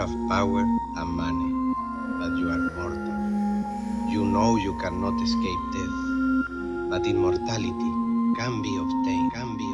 have power and money, but you are mortal. You know you cannot escape death, but immortality can be obtained, can be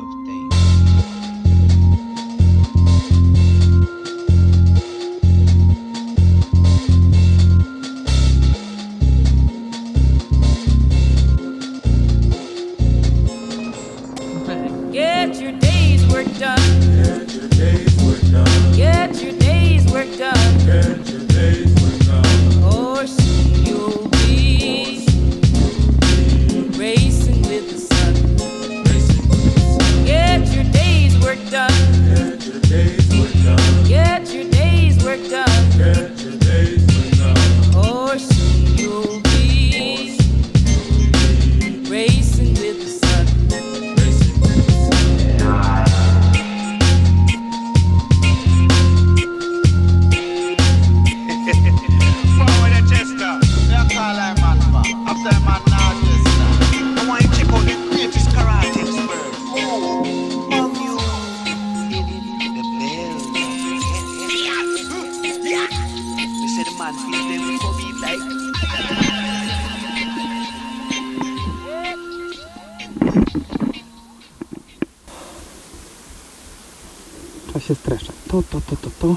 się streszczać. To, to, to, to, to.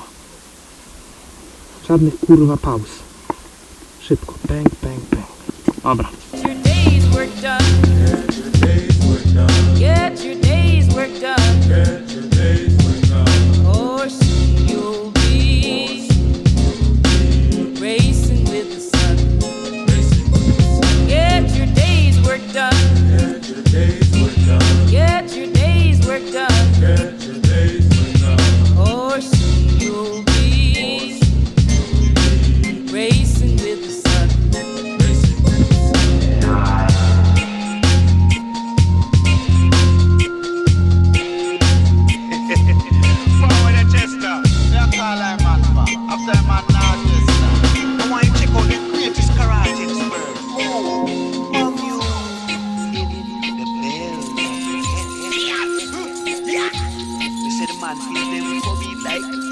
Żadnych kurwa pauz. Szybko. Pęk, pęk, pęk. Dobra. we'll for me like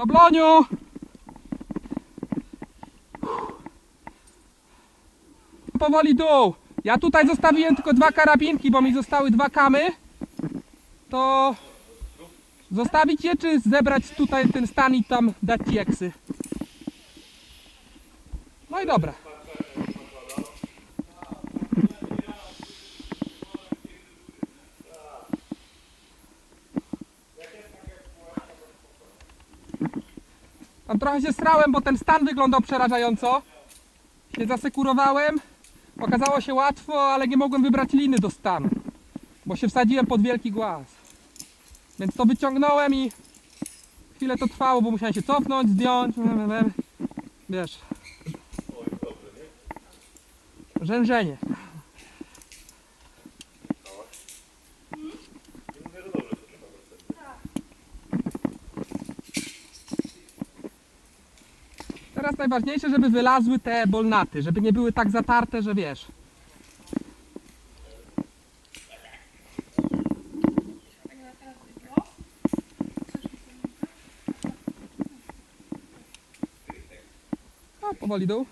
Do bloniu. Powoli dół. Ja tutaj zostawiłem tylko dwa karabinki, bo mi zostały dwa kamy. To zostawić je, czy zebrać tutaj ten stan i tam dać ci eksy? No i dobra. Tam trochę się strałem, bo ten stan wyglądał przerażająco. Się zasekurowałem. Okazało się łatwo, ale nie mogłem wybrać liny do stanu. Bo się wsadziłem pod wielki głaz. Więc to wyciągnąłem i chwilę to trwało, bo musiałem się cofnąć, zdjąć. Wiesz. Rzężenie. teraz najważniejsze, żeby wylazły te bolnaty, żeby nie były tak zatarte, że wiesz. A, powoli dół.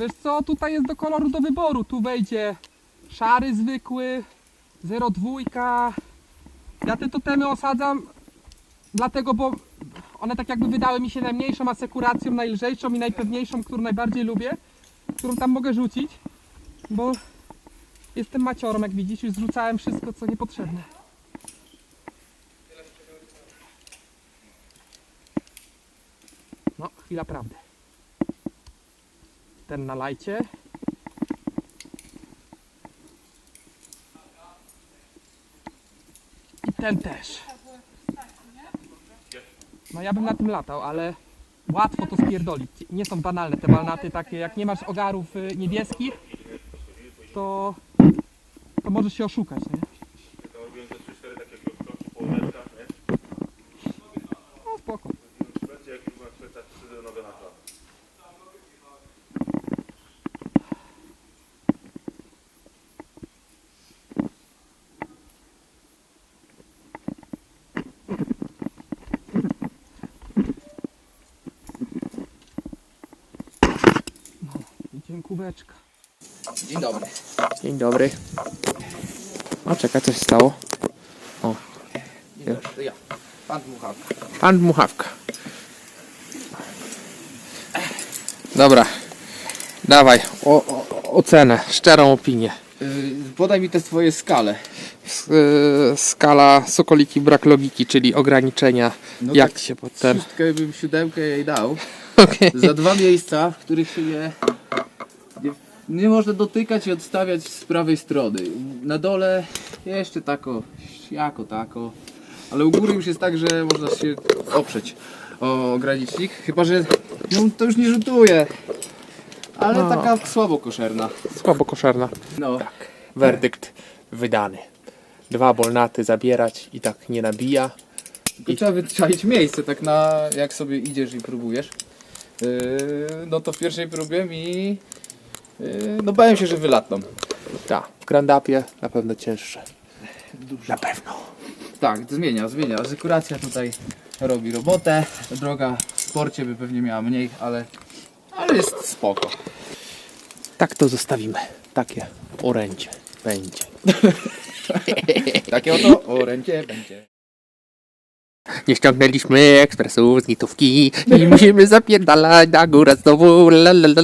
Wiesz co, tutaj jest do koloru do wyboru. Tu wejdzie szary zwykły, 02. Ja te totemy osadzam dlatego, bo one tak jakby wydały mi się najmniejszą asekuracją, najlżejszą i najpewniejszą, którą najbardziej lubię, którą tam mogę rzucić, bo jestem maciorą, jak widzisz, już zrzucałem wszystko, co niepotrzebne. No, chwila prawdy. Ten na lajcie. I ten też. No ja bym na tym latał, ale łatwo to spierdolić. Nie są banalne te balnaty takie, jak nie masz ogarów y, niebieskich, to, to możesz się oszukać, nie? No spoko. Dzień dobry. Dzień dobry. O, czekaj, coś się stało. O, To ja. Pan Dmuchawka. pan Dmuchawka. Dobra. Dawaj, o, o, ocenę, szczerą opinię. Yy, podaj mi te swoje skale. S, y, skala sokoliki brak logiki, czyli ograniczenia. No jak tak się pod ten... Szóstkę bym siódemkę jej dał. Okej. Za dwa miejsca, w których się nie, nie, można dotykać i odstawiać z prawej strony. Na dole jeszcze tako, jako tako. Ale u góry już jest tak, że można się oprzeć o ogranicznik. Chyba, że no, to już nie rzutuje. Ale No. taka słabo koszerna. Słabo koszerna. No. Werdykt wydany. Dwa bolnaty zabierać i tak nie nabija. Tylko trzeba wyczaić miejsce, tak na jak sobie idziesz i próbujesz. Yy, no to w pierwszej próbie mi. Yy, no bałem się, że wylatną. Tak, w Grandapie na pewno cięższe. Na pewno. Tak, to zmienia, zmienia. Azykuracja tutaj robi robotę. Droga w sporcie by pewnie miała mniej, ale, ale jest spoko. Tak to zostawimy. Takie orędzie będzie. Takie oto orędzie będzie. Nie ściągnęliśmy ekspresu z nitówki i musimy zapierdalać na górę znowu. La, la, la,